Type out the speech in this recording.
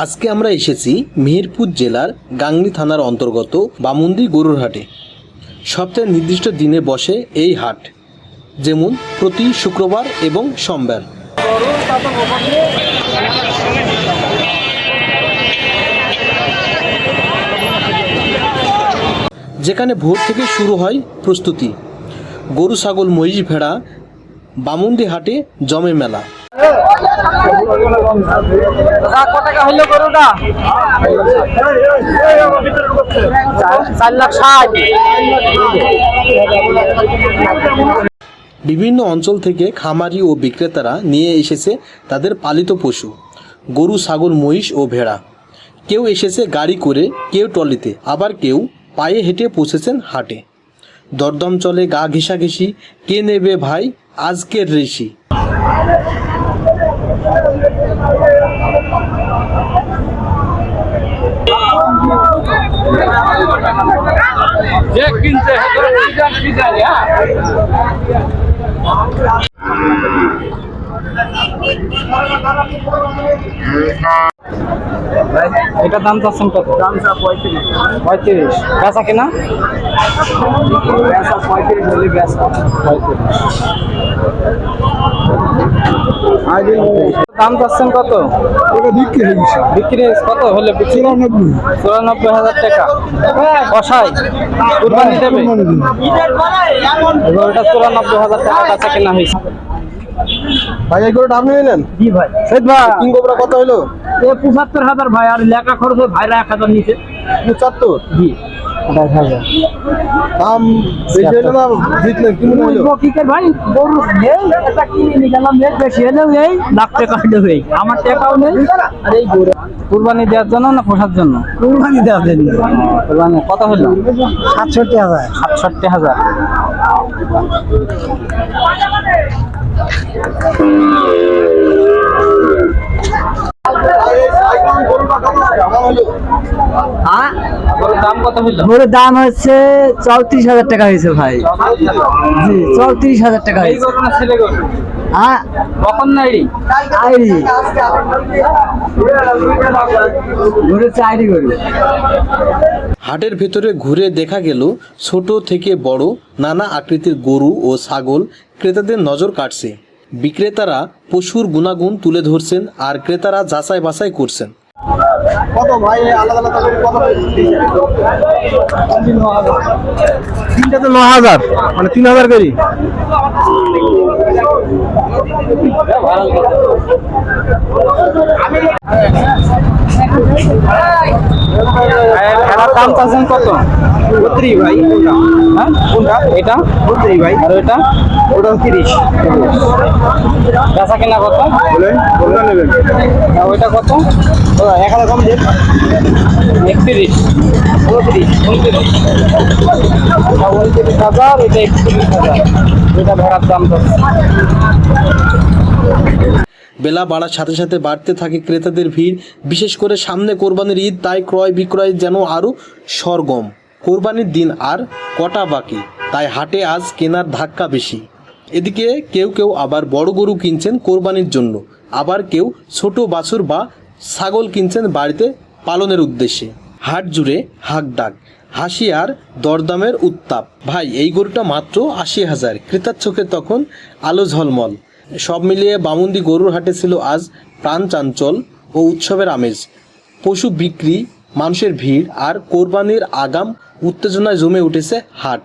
আজকে আমরা এসেছি মেহেরপুর জেলার গাংনী থানার অন্তর্গত বামুন্দি গরুর হাটে। সপ্তাহের নির্দিষ্ট দিনে বসে এই হাট, যেমন প্রতি শুক্রবার এবং সোমবার। যেখানে ভোর থেকে শুরু হয় প্রস্তুতি। গরু, ছাগল, মহিষ ভেড়া বামুন্দি হাটে জমে মেলা। বিভিন্ন অঞ্চল থেকে খামারি ও বিক্রেতারা নিয়ে এসেছে তাদের পালিত পশু, গরু, ছাগল, মহিষ ও ভেড়া। কেউ এসেছে গাড়ি করে, কেউ ট্রলিতে, আবার কেউ পায়ে হেঁটে পৌঁছেছেন হাটে। দরদম চলে গা ঘেঁষাঘেঁষি, কে নেবে ভাই? আজকের ঋষি। যে কিনছে এটা দাম চাচ্ছেন কত? দাম চা পঁয়ত্রিশ। পঁয়ত্রিশ। বেচা কিনা? বেচা পঁয়ত্রিশ হলে বেচা। পঁয়ত্রিশ। দাম চাচ্ছেন কত? ওটা বিক্রি হয়ে গেছে। বিক্রি কত হলে চুরানব্বই। চুরানব্বই হাজার টাকা। কষাই কুরবানি দেবে? এবার ওটা চুরানব্বই হাজার টাকা কাছে কেনা হয়েছে ভাই এই গরুটা আপনি নিলেন? জি ভাই। সেট ভাই কিং গোবরা কত হলো এ পঁচাত্তর হাজার ভাই আর লেখা খরচ ভাইরা এক হাজার নিচে পঁচাত্তর? জি। আঠাশ হাজার দাম বেশি হলো না জিতলেন কি মনে হলো কিকের ভাই গরু নেই এটা কিনে নিয়ে গেলাম নেই বেশি হলেও নেই লাখ টাকা হলেও নেই আমার টাকাও নেই আর এই গরু। কুরবানি দেওয়ার জন্য না পোষার জন্য? কুরবানি দেওয়ার জন্য। কুরবানি কত হলো সাতষট্টি হাজার। সাতষট্টি হাজার। গরুর দাম কত হলো গরুর দাম হচ্ছে চৌত্রিশ হাজার টাকা হয়েছে ভাই। জি চৌত্রিশ হাজার টাকা হয়েছে। ছেলে গরু হ্যাঁ? কখন নাই আইরি। গরু চাইরি গরু হাটের ভেতরে ঘুরে দেখা গেল ছোট থেকে বড় নানা আকৃতির গরু ও ছাগল ক্রেতাদের নজর কাটছে। বিক্রেতারা পশুর গুণাগুণ তুলে ধরছেন আর ক্রেতারা যাচাই বাছাই করছেন। কত ভাই আলাদা আলাদা কত তিনটা তো ন হাজার। মানে তিন হাজার করি? এটার দাম চাচ্ছেন কত? বত্রিশ ভাই হ্যাঁ কোনটা? এটা? বত্রিশ ভাই। আর এটা? ওটা তিরিশ। বেচা কেনা কত? বলেন কোনটা নেবেন। আর ওইটা কত? এক হাজার কম দেন। একত্রিশ। উনত্রিশ উনত্রিশ ওটা উনত্রিশ হাজার এটা একত্রিশ হাজার। এটা ভেড়ার দাম তো বেলা বাড়ার সাথে সাথে বাড়তে থাকে ক্রেতাদের ভিড়। বিশেষ করে সামনে কোরবানির ঈদ, তাই ক্রয় বিক্রয় যেন আরও সরগম। কোরবানির দিন আর কটা বাকি? তাই হাটে আজ কেনার ধাক্কা বেশি। এদিকে কেউ কেউ আবার বড় গরু কিনছেন কোরবানির জন্য। আবার কেউ ছোট বাছুর বা ছাগল কিনছেন বাড়িতে পালনের উদ্দেশ্যে। হাট জুড়ে হাক ডাক, হাসি আর দরদামের উত্তাপ। ভাই, এই গরুটা মাত্র আশি হাজার। ক্রেতার চোখে তখন আলো ঝলমল। সব মিলিয়ে বামুন্দি গরুর হাটে ছিল আজ প্রাণ চাঞ্চল ও উৎসবের আমেজ। পশু বিক্রি, মানুষের ভিড় আর কোরবানির আগাম উত্তেজনায় জমে উঠেছে হাট।